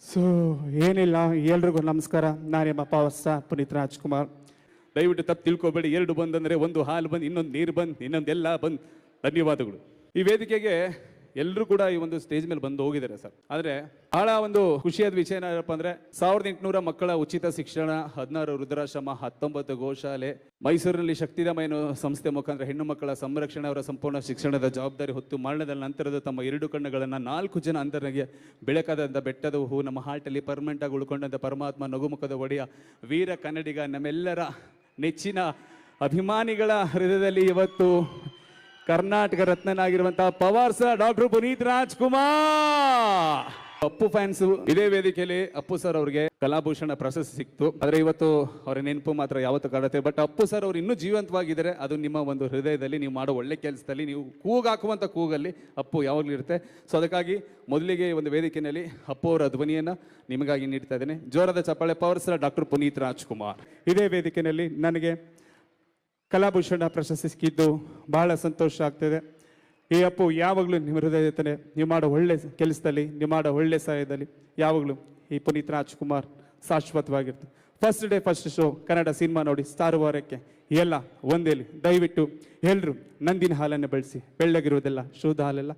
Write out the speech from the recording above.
So ಏನಿಲ್ಲ, ಎಲ್ರಿಗೂ ನಮಸ್ಕಾರ. ನಾನು ಪವರ್ ಪುನೀತ್ ರಾಜ್ಕುಮಾರ್. ದಯವಿಟ್ಟು ತಪ್ಪು ತಿಳ್ಕೊಬೇಡಿ. ಎರಡು ಬಂದಂದ್ರೆ ಒಂದು ಹಾಲು ಬಂದು, ಇನ್ನೊಂದು ನೀರು ಬಂದು, ಇನ್ನೊಂದೆಲ್ಲ ಬಂದು. ಧನ್ಯವಾದಗಳು. ಈ ವೇದಿಕೆಗೆ ಎಲ್ಲರೂ ಕೂಡ ಈ ಒಂದು ಸ್ಟೇಜ್ ಮೇಲೆ ಬಂದು ಹೋಗಿದ್ದಾರೆ ಸರ್. ಆದರೆ ಬಹಳ ಒಂದು ಖುಷಿಯಾದ ವಿಷಯ ಏನಪ್ಪ ಅಂದರೆ ಸಾವಿರದ ಎಂಟುನೂರ ಮಕ್ಕಳ ಉಚಿತ ಶಿಕ್ಷಣ, ಹದಿನಾರು ವೃದ್ಧಾಶ್ರಮ, ಹತ್ತೊಂಬತ್ತು ಗೋಶಾಲೆ, ಮೈಸೂರಿನಲ್ಲಿ ಶಕ್ತಿಧಾಮ ಏನು ಸಂಸ್ಥೆ ಮುಖಾಂತರ ಹೆಣ್ಣು ಮಕ್ಕಳ ಸಂರಕ್ಷಣೆ ಅವರ ಸಂಪೂರ್ಣ ಶಿಕ್ಷಣದ ಜವಾಬ್ದಾರಿ ಹೊತ್ತು ಮರಣದ ನಂತರದ ತಮ್ಮ ಎರಡು ಕಣ್ಣುಗಳನ್ನು ನಾಲ್ಕು ಜನ ಅಂತರನಿಗೆ ಬೆಳಕಾದಂಥ ಬೆಟ್ಟದ ಹೂ ನಮ್ಮ ಹಾರ್ಟಲ್ಲಿ ಪರ್ಮನೆಂಟ್ ಆಗಿ ಉಳ್ಕೊಂಡಂಥ ಪರಮಾತ್ಮ ನಗುಮುಖದ ಒಡೆಯ ವೀರ ಕನ್ನಡಿಗ ನಮ್ಮೆಲ್ಲರ ನೆಚ್ಚಿನ ಅಭಿಮಾನಿಗಳ ಹೃದಯದಲ್ಲಿ ಇವತ್ತು Karnataka ರತ್ನನಾಗಿರುವಂತಹ power sir, doctor Puneeth Rajkumar. Appu fans ಇದೇ ವೇದಿಕೆಯಲ್ಲಿ ಅಪ್ಪು ಸರ್ ಅವರಿಗೆ ಕಲಾಭೂಷಣ ಪ್ರಶಸ್ತಿ ಸಿಕ್ತು. ಆದ್ರೆ ಇವತ್ತು ಅವರ ನೆನಪು ಮಾತ್ರ ಯಾವತ್ತೂ ಕಾಡುತ್ತೆ ಬಟ್ ಅಪ್ಪು ಸರ್ ಅವರು ಇನ್ನೂ ಜೀವಂತವಾಗಿದ್ದಾರೆ. ಅದು ನಿಮ್ಮ ಒಂದು ಹೃದಯದಲ್ಲಿ ನೀವು ಮಾಡೋ ಒಳ್ಳೆ ಕೆಲಸದಲ್ಲಿ ನೀವು ಕೂಗಾಕುವಂತ ಕೂಗಲ್ಲಿ ಅಪ್ಪು ಯಾವಾಗಲೂ ಇರುತ್ತೆ. ಸೊ ಅದಕ್ಕಾಗಿ ಮೊದಲಿಗೆ ಒಂದು ವೇದಿಕೆಯಲ್ಲಿ ಅಪ್ಪು ಅವರ ಧ್ವನಿಯನ್ನ ನಿಮಗಾಗಿ ನೀಡ್ತಾ ಇದ್ದೇನೆ. ಜೋರದ ಚಪ್ಪಾಳೆ, power sir doctor Puneeth Rajkumar. ಇದೇ ವೇದಿಕೆಯಲ್ಲಿ ನನಗೆ ಕಲಾಭೂಷಣ ಪ್ರಶಸ್ತಿ ಸಿಕ್ಕಿದ್ದು ಬಹಳ ಸಂತೋಷ ಆಗ್ತಿದೆ. ಈ ಅಪ್ಪು, ಯಾವಾಗಲೂ ನಿಮ್ಮ ಹೃದಯ ಇರ್ತಾನೆ ನೀವು ಮಾಡೋ ಒಳ್ಳೆ ಕೆಲಸದಲ್ಲಿ, ನೀವು ಮಾಡೋ ಒಳ್ಳೆ ಸಹಾಯದಲ್ಲಿ ಯಾವಾಗಲೂ ಈ Puneeth Rajkumar ಶಾಶ್ವತವಾಗಿರ್ತದೆ first day first show Kannada cinema ನೋಡಿ ಸ್ಟಾರ್ ವಾರಕ್ಕೆ ಎಲ್ಲ ಒಂದೇಲಿ. ದಯವಿಟ್ಟು ಎಲ್ಲರೂ ನಂದಿನ ಹಾಲನ್ನು ಬಳಸಿ. ಬೆಳ್ಳಗಿರುವುದೆಲ್ಲ ಶುದ್ಧ ಹಾಲೆಲ್ಲ.